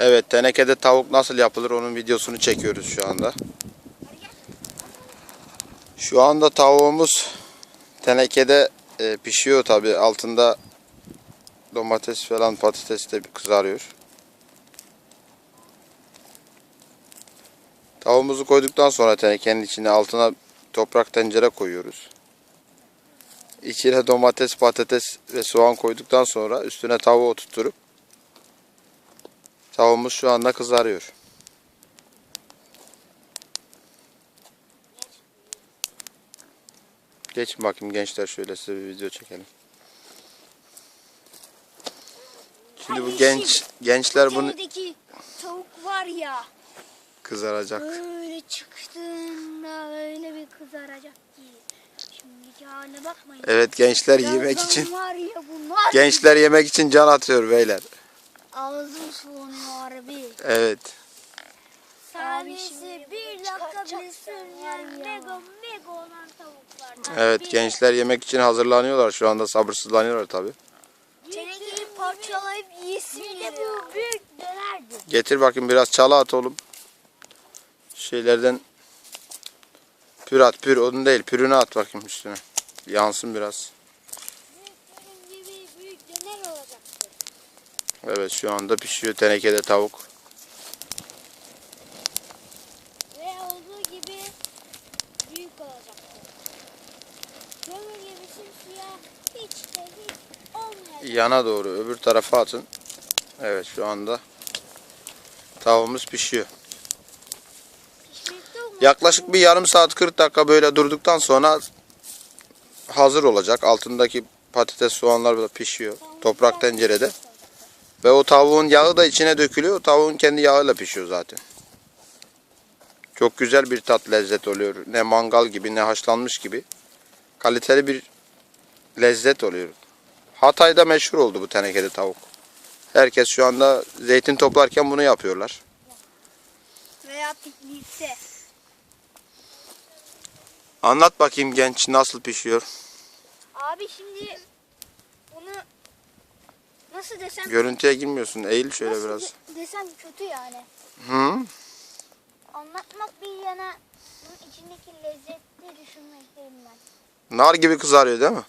Evet tenekede tavuk nasıl yapılır onun videosunu çekiyoruz şu anda. Şu anda tavuğumuz tenekede e, pişiyor tabi altında domates falan patates de kızarıyor. Tavuğumuzu koyduktan sonra tenekenin içine altına toprak tencere koyuyoruz. İçine domates, patates ve soğan koyduktan sonra üstüne tavuğu oturtup tavuğumuz şu anda kızarıyor. Geçin bakayım gençler şöyle size bir video çekelim. Şimdi bu genç gençler bunu tavuk var ya. kızaracak. Böyle çıktığında öyle bir kızaracak ki. Şimdiki haline bakmayın. Evet gençler yemek için gençler yemek için can atıyor beyler. Ağzım sulanıyor harbi. Evet. Saniyesi bir dakika bile sürmeyen mega mega olan tavuklar. Evet gençler yemek için hazırlanıyorlar şu anda sabırsızlanıyorlar tabi. Tenekeyi parçalayıp geliyor. bu büyük dönerdi. Getir bakayım biraz çalı at oğlum. Şeylerden pür at pür onun değil pürünü at bakayım üstüne. Yansın biraz. Büyük gibi büyük döner olacaktı. Evet şu anda pişiyor tenekede tavuk. Ve olduğu gibi büyük olacaktı. Kömür gibi simsiyah hiç de hiç olmayacak. Yana doğru öbür tarafa atın. Evet şu anda tavuğumuz pişiyor. Yaklaşık bir yarım saat 40 dakika böyle durduktan sonra hazır olacak. Altındaki patates soğanlar da pişiyor toprak tencerede. Ve o tavuğun yağı da içine dökülüyor. O tavuğun kendi yağıyla pişiyor zaten. Çok güzel bir tat lezzet oluyor. Ne mangal gibi ne haşlanmış gibi. Kaliteli bir lezzet oluyor. Hatay'da meşhur oldu bu tenekede tavuk. Herkes şu anda zeytin toplarken bunu yapıyorlar. Veya piknikte. Anlat bakayım genç nasıl pişiyor. Abi şimdi nasıl desem Görüntüye girmiyorsun. Eğil şöyle nasıl biraz. de- desem kötü yani. Hı? Anlatmak bir yana bunun içindeki lezzeti düşünmekteyim ben. Nar gibi kızarıyor değil mi?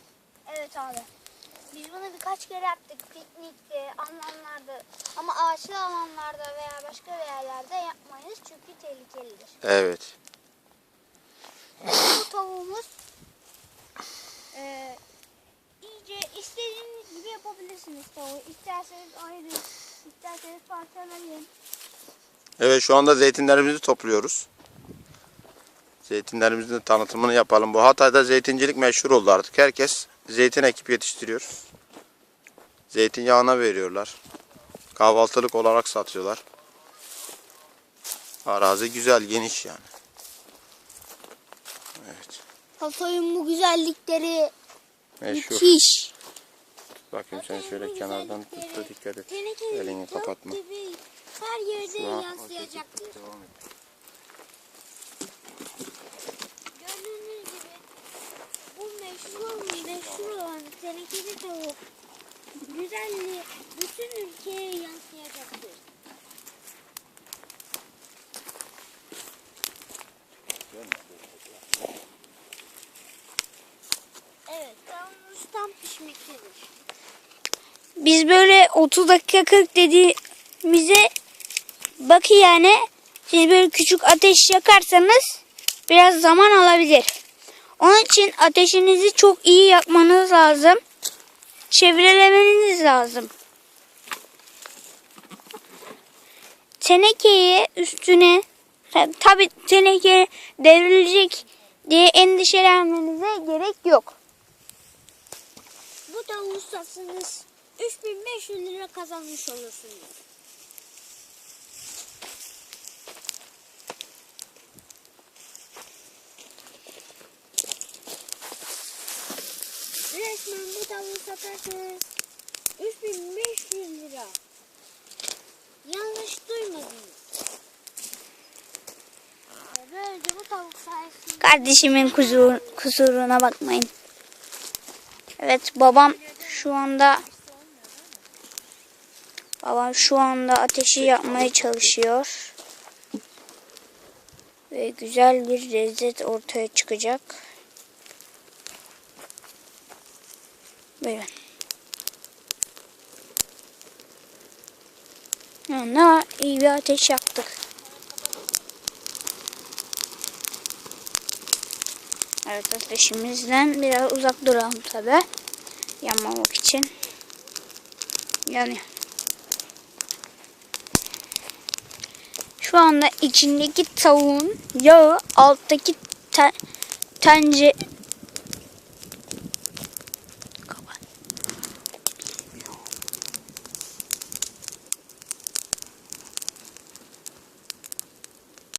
Evet abi. Biz bunu birkaç kere yaptık. Piknikte, alanlarda ama ağaçlı alanlarda veya başka yerlerde yapmayız çünkü tehlikelidir. Evet. Bu tavuğumuz eee iyice istediğiniz gibi yapabilirsiniz tavuğu. İsterseniz ayrı, isterseniz parçalayın. Evet şu anda zeytinlerimizi topluyoruz. Zeytinlerimizin de tanıtımını yapalım. Bu Hatay'da zeytincilik meşhur oldu artık. Herkes zeytin ekip yetiştiriyor. Zeytinyağına veriyorlar. Kahvaltılık olarak satıyorlar. Arazi güzel, geniş yani. Evet. Hatay'ın bu güzellikleri Meşhur. müthiş. Bakayım sen şöyle kenardan tut da dikkat et. Elini kapatma. her yerde Şu an- yansıyacaktır. Devam et. Gördüğünüz gibi bu meşhur meşhur olan tenekeli tavuk güzelliği bütün ülkeye yansıyacaktır. Evet, tavuğumuz tam pişmektedir. Biz böyle 30 dakika 40 dediğimize bakı yani siz böyle küçük ateş yakarsanız biraz zaman alabilir. Onun için ateşinizi çok iyi yakmanız lazım. Çevrelemeniz lazım. Tenekeyi üstüne tabi teneke devrilecek diye endişelenmenize gerek yok. Bu tavuğu satsanız 3500 lira kazanmış olursunuz. Resmen bu tavuğu satarsanız 3500 lira. Yanlış duymadınız. Böylece bu tavuk sayesinde Kardeşimin kusur, kusuruna bakmayın. Evet babam şu anda Ama şu anda ateşi yapmaya çalışıyor. Ve güzel bir lezzet ortaya çıkacak. Böyle. Ne iyi bir ateş yaktık. Evet ateşimizden biraz uzak duralım tabi. Yanmamak için. Yani şu anda içindeki tavuğun yağı alttaki te- tence